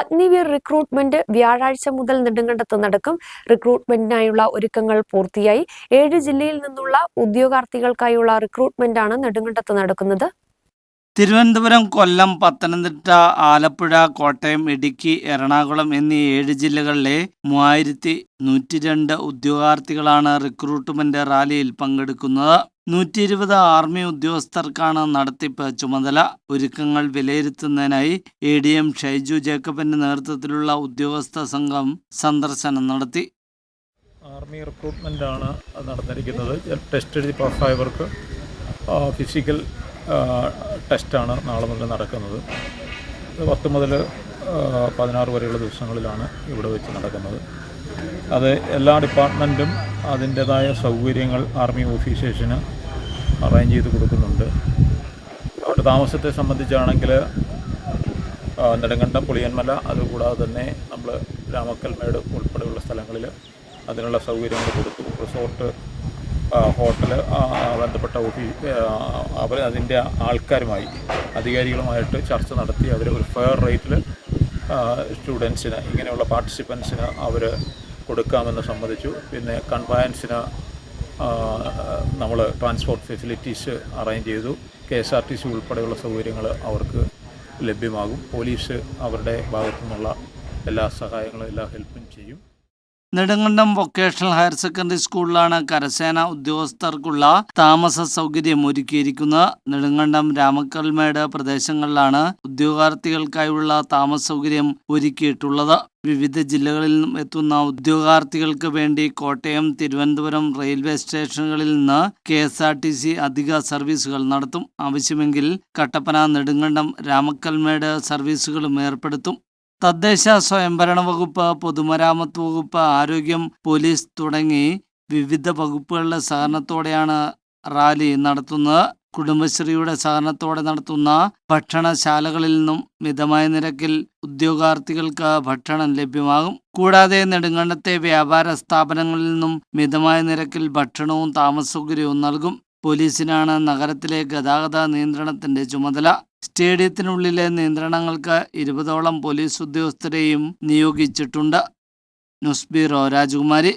Agniveer recruitment വ്യാഴാഴ്ച മുതൽ നെടുങ്കണ്ടത്ത് നടക്കും. റിക്രൂട്ട്മെന്റിനായുള്ള ഒരുക്കങ്ങൾ പൂർത്തിയായി. ഏഴ് ജില്ലയിൽ നിന്നുള്ള ഉദ്യോഗാർത്ഥികൾക്കായുള്ള റിക്രൂട്ട്മെന്റാണ് നെടുങ്കണ്ടത്ത് നടക്കുന്നത്. തിരുവനന്തപുരം കൊല്ലം പത്തനംതിട്ട ആലപ്പുഴ കോട്ടയം ഇടുക്കി എറണാകുളം എന്നീ ഏഴ് ജില്ലകളിലെ മൂവായിരത്തി നൂറ്റി രണ്ട് ഉദ്യോഗാർത്ഥികളാണ് റിക്രൂട്ട്മെന്റ് റാലിയിൽ പങ്കെടുക്കുന്നത്. നൂറ്റി ഇരുപത് ആർമി ഉദ്യോഗസ്ഥർക്കാണ് നടത്തിപ്പ്. ചുമതല ഒരുക്കങ്ങൾ വിലയിരുത്തുന്നതിനായി എ ഡി എം ഷൈജു ജേക്കബിന്റെ നേതൃത്വത്തിലുള്ള ഉദ്യോഗസ്ഥ സംഘം സന്ദർശനം നടത്തി. ആർമി റിക്രൂട്ട്മെന്റ് ആണ് നടന്നിരിക്കുന്നത്. ടെസ്റ്റ് എഴുതി പാസ്സായവർക്ക് ഫിസിക്കൽ ടെസ്റ്റ് ടെസ്റ്റാണ് നാളെ മുതൽ നടക്കുന്നത്. പത്ത് മുതൽ പതിനാറ് വരെയുള്ള ദിവസങ്ങളിലാണ് ഇവിടെ വെച്ച് നടക്കുന്നത്. അത് എല്ലാ ഡിപ്പാർട്ട്മെന്റും അതിന്റെതായ സൗകര്യങ്ങൾ ആർമി ഓഫീസേഴ്സിന് അറേഞ്ച് ചെയ്ത് കൊടുക്കുന്നുണ്ട്. അവരുടെ താമസത്തെ സംബന്ധിച്ചാണെങ്കിൽ നെടുങ്കണ്ടം പുളിയന്മല അതുകൂടാതെ തന്നെ നമ്മൾ രാമക്കൽമേട് ഉൾപ്പെടെയുള്ള സ്ഥലങ്ങളിൽ അതിനുള്ള സൗകര്യങ്ങൾ കൊടുത്തു. റിസോർട്ട് ഹോട്ടൽ ബന്ധപ്പെട്ട ഓഫീസ് അവർ അതിന്റെ ആൾക്കാരുമായി അധികാരികളുമായിട്ട് ചർച്ച നടത്തി അവർ ഒരു ഫെയർ റേറ്റിൽ സ്റ്റുഡൻസിന് ഇങ്ങനെയുള്ള പാർട്ടിസിപ്പൻസിന് അവർ കൊടുക്കാമെന്ന് സമ്മതിച്ചു. പിന്നെ കൺവയൻസിന് നമ്മൾ ട്രാൻസ്പോർട്ട് ഫെസിലിറ്റീസ് അറേഞ്ച് ചെയ്തു. K S R T C ഉൾപ്പെടെയുള്ള സൗകര്യങ്ങൾ അവർക്ക് ലഭ്യമാകും. പോലീസ് അവരുടെ ഭാഗത്തു നിന്നുള്ള എല്ലാ സഹായങ്ങളും എല്ലാ ഹെൽപ്പും ചെയ്യും. നെടുങ്കണ്ടം വൊക്കേഷണൽ ഹയർ സെക്കൻഡറി സ്കൂളിലാണ് കരസേന ഉദ്യോഗസ്ഥർക്കുള്ള താമസ സൗകര്യം ഒരുക്കിയിരിക്കുന്നത്. നെടുങ്കണ്ടം രാമക്കൽമേട് പ്രദേശങ്ങളിലാണ് ഉദ്യോഗാർത്ഥികൾക്കായുള്ള താമസ സൗകര്യം ഒരുക്കിയിട്ടുള്ളത്. വിവിധ ജില്ലകളിൽ നിന്നും എത്തുന്ന ഉദ്യോഗാർത്ഥികൾക്ക് വേണ്ടി കോട്ടയം തിരുവനന്തപുരം റെയിൽവേ സ്റ്റേഷനുകളിൽ നിന്ന് K S R T C അധിക സർവീസുകൾ നടത്തും. ആവശ്യമെങ്കിൽ കട്ടപ്പന നെടുങ്കണ്ടം രാമക്കൽമേട് സർവീസുകളും ഏർപ്പെടുത്തും. തദ്ദേശ സ്വയംഭരണ വകുപ്പ് പൊതുമരാമത്ത് വകുപ്പ് ആരോഗ്യം പോലീസ് തുടങ്ങി വിവിധ വകുപ്പുകളുടെ സഹകരണത്തോടെയാണ് റാലി നടത്തുന്നത്. കുടുംബശ്രീയുടെ സഹകരണത്തോടെ നടത്തുന്ന ഭക്ഷണശാലകളിൽ നിന്നും മിതമായ നിരക്കിൽ ഉദ്യോഗാർത്ഥികൾക്ക് ഭക്ഷണം ലഭ്യമാകും. കൂടാതെ നെടുങ്കണ്ടത്തെ വ്യാപാര സ്ഥാപനങ്ങളിൽ നിന്നും മിതമായ നിരക്കിൽ ഭക്ഷണവും താമസ സൗകര്യവും നൽകും. പോലീസിനാണ് നഗരത്തിലെ ഗതാഗത നിയന്ത്രണത്തിന്റെ ചുമതല. സ്റ്റേഡിയത്തിനുള്ളിലെ നിയന്ത്രണങ്ങൾക്ക് ഇരുപതോളം പോലീസ് ഉദ്യോഗസ്ഥരെയും നിയോഗിച്ചിട്ടുണ്ട്. ന്യൂസ് ബ്യൂറോ രാജകുമാരി.